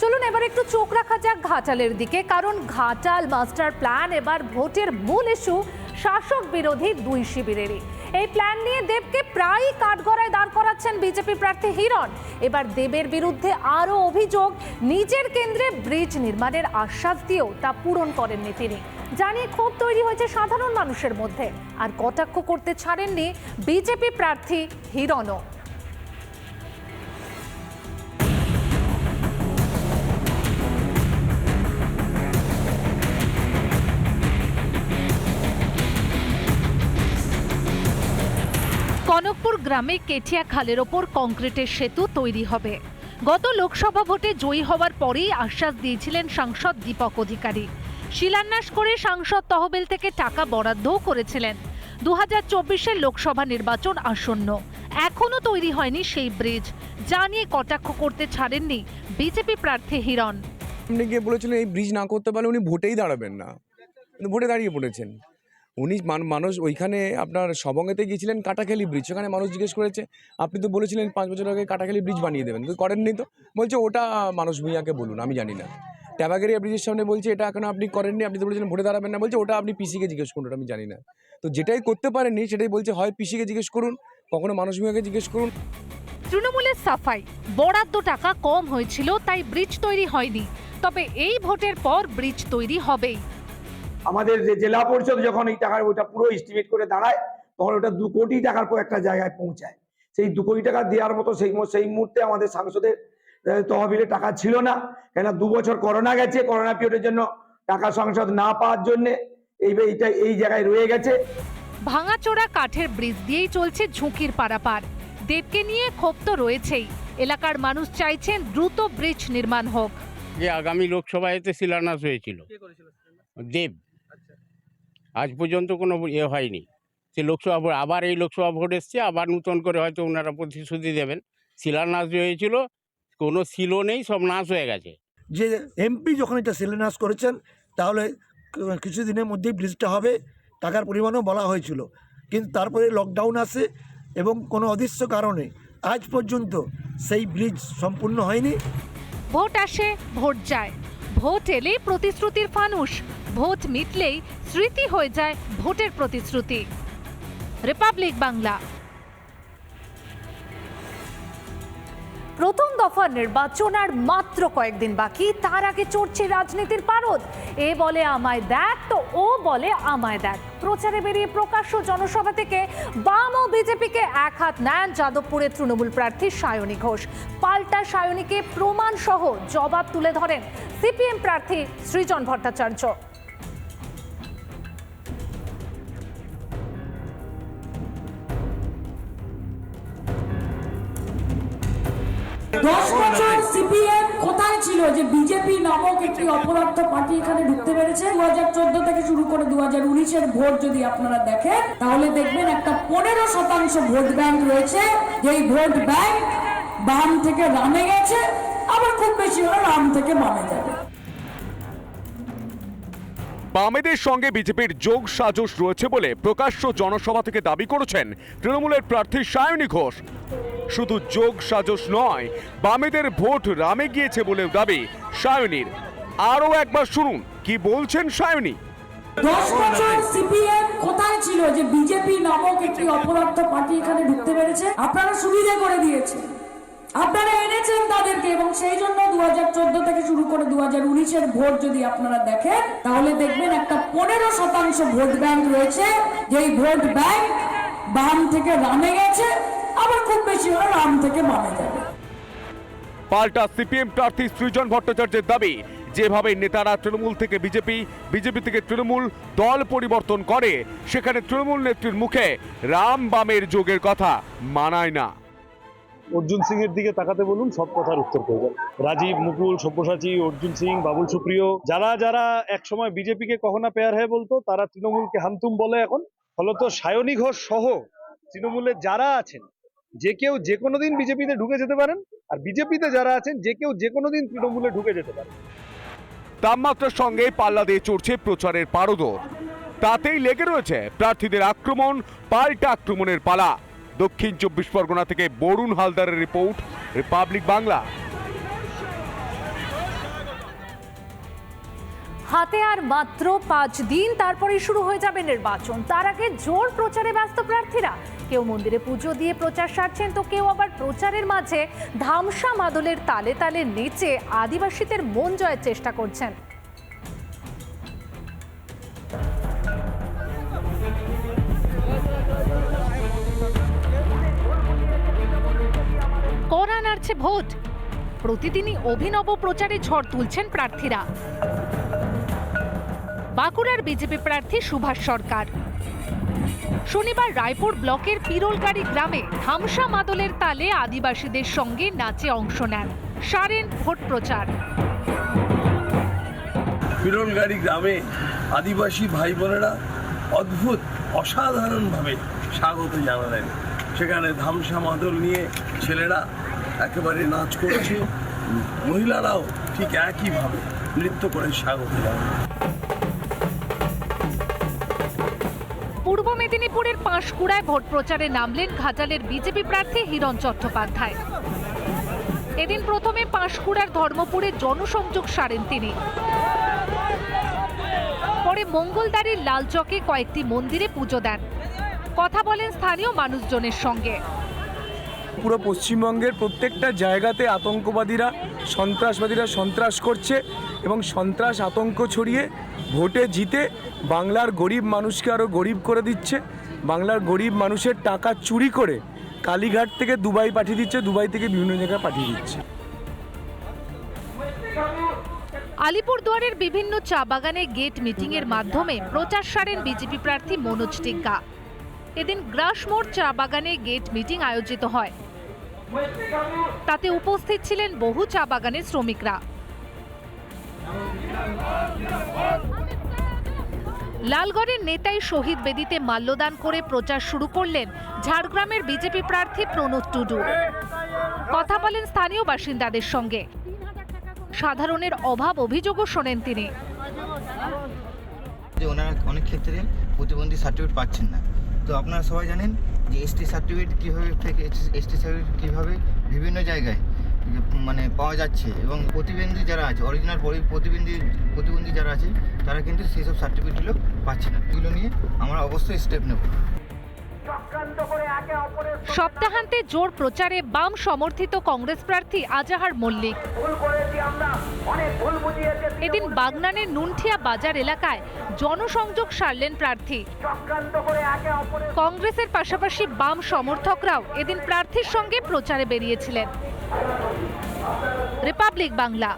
চলুন এবার একটু চোখ রাখা যাক ঘাটালের দিকে, কারণ ঘাটাল মাস্টার প্ল্যান এবার ভোটের মূল ইস্যু, শাসক বিরোধী দুই শিবিরেরই। এই প্ল্যান নিয়ে দেবকে প্রায়ই কাঠগড়ায় দাঁড় করাচ্ছেন বিজেপি প্রার্থী হিরণ। এবার দেবের বিরুদ্ধে আরও অভিযোগ, নিজের কেন্দ্রে ব্রিজ নির্মাণের আশ্বাস দিয়েও তা পূরণ করেননি তিনি। জানিয়ে ক্ষোভ তৈরি হয়েছে সাধারণ মানুষের মধ্যে। আর কটাক্ষ করতে ছাড়েননি বিজেপি প্রার্থী হিরণও। গ্রামে কেঠিয়া খালের ওপর কংক্রিটের সেতু তৈরি হবে। গত লোকসভা ভোটে জয়ী হওয়ার পরেই আশ্বাস দিয়েছিলেন সাংসদ দীপক অধিকারী। শিলান্যাস করে সাংসদ তহবিল থেকে টাকা বরাদ্দও করেছিলেন। দু হাজার লোকসভা নির্বাচন আসন্ন। এখনও তৈরি হয়নি সেই ব্রিজ। যা নিয়ে কটাক্ষ করতে ছাড়েননি বিজেপি প্রার্থী হিরণ। আপনি গিয়ে বলেছিলেন এই ব্রিজ না করতে পারলে উনি ভোটেই দাঁড়াবেন না। ভোটে দাঁড়িয়ে পড়েছেন উনি মান- মানুষ ওইখানে আপনার সবঙ্গেতে গিয়েছিলেন কাটাখালি ব্রিজ সেখানে মানুষ জিজ্ঞেস করেছে, আপনি তো বলেছিলেন পাঁচ বছর আগে কাটাখালি ব্রিজ বানিয়ে দেবেন। কিন্তু করেননি তো। বলছে, ওটা মানুষ ভূঁইয়াকে বলুন, আমি জানি না। ট্যাবাগেরিয়া ব্রিজের সামনে বলছে, এটা এখন আপনি করেননি, আপনি তো বলেছিলেন ভোটে দাঁড়াবেন না। বলছে, ওটা আপনি পিসিকে জিজ্ঞেস করুন আমি জানি না। তো যেটাই করতে পারেননি, সেটাই বলছে, হয় পিসিকে জিজ্ঞেস করুন, কখনো মানুষ ভূঁইয়াকে জিজ্ঞেস করুন। তৃণমূলের সাফাই, বরাদ্দ টাকা কম হয়েছিল, তাই ব্রিজ তৈরি হয়নি। তবে এই ভোটের পর ব্রিজ তৈরি হবেই। আমাদের যে জেলা পরিষদ যখন এই টাকার ওইটা পুরো এস্টিমেট করে দাঁড়ায় তখন ওটা দু কোটি টাকার পর একটা জায়গায় পৌঁছায়। সেই দু কোটি টাকা দেওয়ার মতো সেই সেই মুহূর্তে আমাদের সাংসদের তহবিলে টাকা ছিল না। কেন দু বছর করোনা গেছে করোনা পিরিয়ডের জন্য টাকা সংসদ না পাওয়ার জন্য এই এইটা এই জায়গায় রয়ে গেছে। ভাঙাচোরা কাঠের ব্রিজ দিয়েই চলছে ঝুঁকির পারাপার। দেবকে নিয়ে ক্ষোভ তো রয়েছেই। এলাকার মানুষ চাইছেন দ্রুত ব্রিজ নির্মাণ হোক। যে আগামী লোকসভাতে শিলান্যাস হয়েছিল। দেব আজ পর্যন্ত কোনো ইয়ে হয়নি। সে লোকসভা ভোট আবার এই লোকসভা ভোট এসছে আবার নতুন করে হয়তো ওনারা প্রতিশ্রুতি দেবেন। শিলান্যাস যে হয়েছিল কোনো ছিল নেই সব নাশ হয়ে গেছে। যে এমপি যখন এটা শিলান্যাস করেছেন তাহলে কিছুদিনের মধ্যেই ব্রিজটা হবে টাকার পরিমাণও বলা হয়েছিল। কিন্তু তারপরে লকডাউন আসে এবং কোনো অদৃশ্য কারণে আজ পর্যন্ত সেই ব্রিজ সম্পূর্ণ হয়নি। ভোট আসে ভোট যায়। ভোট এলে প্রতিশ্রুতির ফানুষ। ভোট মিটলেই স্মৃতি হয়ে যায় ভোটের প্রতিশ্রুতি। রিপাবলিক বাংলা। প্রথম দফার নির্বাচন আর মাত্র কয়েকদিন বাকি। তার আগে চড়ছে রাজনীতির পারদ। এ বলে আমায় দেখ, তো ও বলে আমায় দেখ। প্রচারে বেরিয়ে প্রকাশ্য জনসভা থেকে বাম ও বিজেপিকে এক হাত নেন যাদবপুরের তৃণমূল প্রার্থী সায়নী ঘোষ। পাল্টা সায়নীকে প্রমাণ সহ জবাব তুলে ধরেন সিপিএম প্রার্থী সৃজন ভট্টাচার্য। দশ বছর সিপিএম কোথায় ছিল যে বিজেপি নামক একটি অপরাধ পার্টি এখানে ঢুকতে পেরেছে? দু হাজার চোদ্দ থেকে শুরু করে দু হাজার উনিশের ভোট যদি আপনারা দেখেন, তাহলে দেখবেন একটা পনেরো শতাংশ ভোট ব্যাংক রয়েছে। যেই ভোট ব্যাংক বাম থেকে রামে গেছে, আবার খুব বেশি হলে রাম থেকে বামে যাবে। বামেদের সঙ্গে বিজেপির যোগ সাজস রয়েছে বলে প্রকাশ্য জনসভা থেকে দাবি করেছেন তৃণমূলের প্রার্থী সায়নী ঘোষ। শুধু যোগ সাজস নয়, বামেদের ভোট রামে গিয়েছে বলেও দাবি সায়নীর। আরও একবার শুনুন, কি বলছেন সায়নী? দশ বছর সিপিএম কোথায় ছিল যে বিজেপি নামক একটি অপরাধ পার্টি এখানে ঢুকতে পেরেছে? আপনারা সুবিধা করে দিয়েছেন। আপনারা এনেছেন তাদেরকে এবং সেই জন্য দু হাজার চোদ্দ থেকে শুরু করে দু হাজার ভোট যদি আপনারা দেখেন, তাহলে দেখবেন একটা পনেরো শতাংশ ভোট ব্যাংক রয়েছে। যেই ভোট ব্যাংক বাম থেকে রামে গেছে, আবার খুব বেশি হলে রাম থেকে বামে যাবে। পাল্টা সিপিএম প্রার্থী সৃজন ভট্টাচার্যের দাবি, যেভাবে নেতারা তৃণমূল থেকে বিজেপি বিজেপি থেকে তৃণমূল দল পরিবর্তন করে, সেখানে তৃণমূল নেত্রীর মুখে রাম বামের যোগের কথা মানায় না। অর্জুন সিং এর দিকে তাকাতে বলুন, সব কথার উত্তর পেয়ে রাজীব, মুকুল, সব্যসাচী, অর্জুন সিং, বাবুল সুপ্রিয়, যারা যারা একসময় বিজেপিকে কখনা পেয়ার হয়ে বলতো, তারা তৃণমূলকে হামতুম বলে এখন। ফলত সায়নী ঘোষ সহ তৃণমূলের যারা আছেন, যে কেউ যে কোনো দিন বিজেপিতে ঢুকে যেতে পারেন, আর বিজেপিতে যারা আছেন, যে কেউ যে কোনো দিন তৃণমূলে ঢুকে যেতে পারেন। তাপমাত্রার সঙ্গে পাল্লা দিয়ে চড়ছে প্রচারের পারদও তাতেই লেগে রয়েছে প্রার্থীদের আক্রমণ, পাল্টা আক্রমণের পালা। দক্ষিণ চব্বিশ পরগনা থেকে বরুণ হালদারের রিপোর্ট, রিপাবলিক বাংলা। হাতে আর মাত্র পাঁচ দিন তারপরে শুরু হয়ে যাবে নির্বাচন। তার আগে জোর প্রচারে ব্যস্ত প্রার্থীরা। কেউ মন্দিরে পুজো দিয়ে প্রচার সারছেন তো কেউ আবার প্রচারের মাঝে ধামসা মাদলের তালে তালে নেচে আদিবাসীদের মন জয়ের চেষ্টা করছেন। নাড়ছে ভোট। প্রতিদিনই অভিনব প্রচারে ঝড় তুলছেন প্রার্থীরা। বাঁকুড়ার বিজেপি প্রার্থী সুভাষ সরকার। শনিবার রায়পুর ব্লকের পিরোলগাড়ি গ্রামে ধামসা মাদলের তালে আদিবাসীদের সঙ্গে নাচে অংশ নেন। সারেন ভোট প্রচার। পিরনগাড়ি গ্রামে আদিবাসী ভাই বোনেরা অদ্ভুত, অসাধারণভাবে স্বাগত জানালেন। সেখানে ধামসা মাদল নিয়ে ছেলেরা একেবারে নাচ করছে। মহিলারাও ঠিক একইভাবে নৃত্য করে স্বাগত পূর্ব মেদিনীপুরের পাঁশকুড়ায় ভোট প্রচারে নামলেন ঘাটালের বিজেপি প্রার্থী হিরণ চট্টোপাধ্যায়। এদিন প্রথমে পাঁশকুড়ার ধর্মপুরে জনসংযোগ সারেন তিনি। পরে মঙ্গলদারির লালচকে কয়েকটি মন্দিরে পুজো দেন। কথা বলেন স্থানীয় মানুষজনের সঙ্গে। পুরো পশ্চিমবঙ্গের প্রত্যেকটা জায়গাতে আতঙ্কবাদীরা, সন্ত্রাসবাদীরা সন্ত্রাস করছে এবং সন্ত্রাস আতঙ্ক ছড়িয়ে ভোটে জিতে বাংলার গরিব মানুষকে আরও গরিব করে দিচ্ছে। বাংলার গরিব মানুষের টাকা চুরি করে কালীঘাট থেকে দুবাই পাঠিয়ে দিচ্ছে, দুবাই থেকে বিভিন্ন জায়গায় পাঠিয়ে দিচ্ছে। আলিপুরদুয়ারের বিভিন্ন চা বাগানে গেট মিটিং এর মাধ্যমে প্রচার সারেন বিজেপি প্রার্থী মনোজ টিগ্গা। এদিন গ্রাসমোড় চা বাগানে গেট মিটিং আয়োজিত হয়। তাতে উপস্থিত ছিলেন বহু চা বাগানের শ্রমিকরা। লালগড়ের নেতাই শহীদ বেদিতে মাল্যদান করে প্রচার শুরু করলেন ঝাড়গ্রামের বিজেপি প্রার্থী প্রণব টুডু। কথা বলেন স্থানীয় বাসিন্দাদের সঙ্গে। সাধারণের অভাব অভিযোগও শোনেন তিনি। ওনারা অনেক ক্ষেত্রে প্রতিবন্ধী সার্টিফিকেট পাচ্ছেন না। তো আপনারা সবাই জানেন যে এসটি সার্টিফিকেট কীভাবে থেকে এসটি সার্টিফিকেট কীভাবে বিভিন্ন জায়গায় মানে পাওয়া যাচ্ছে এবং প্রতিবন্ধী যারা আছে অরিজিনাল প্রতিবন্ধী প্রতিবন্ধী যারা আছে, তারা কিন্তু সেই সব সার্টিফিকেটগুলো পাচ্ছে না। এগুলো নিয়ে আমরা অবশ্যই স্টেপ নেব। সপ্তাহান্তে জোর প্রচারে বাম সমর্থিত কংগ্রেস প্রার্থী আজাহার মল্লিক। এদিন বাগনানের নুনঠিয়া বাজার এলাকায় জনসংযোগ সারলেন প্রার্থী। কংগ্রেসের পাশাপাশি বাম সমর্থকরাও এদিন প্রার্থীর সঙ্গে প্রচারে বেরিয়েছিলেন। রিপাবলিক বাংলা।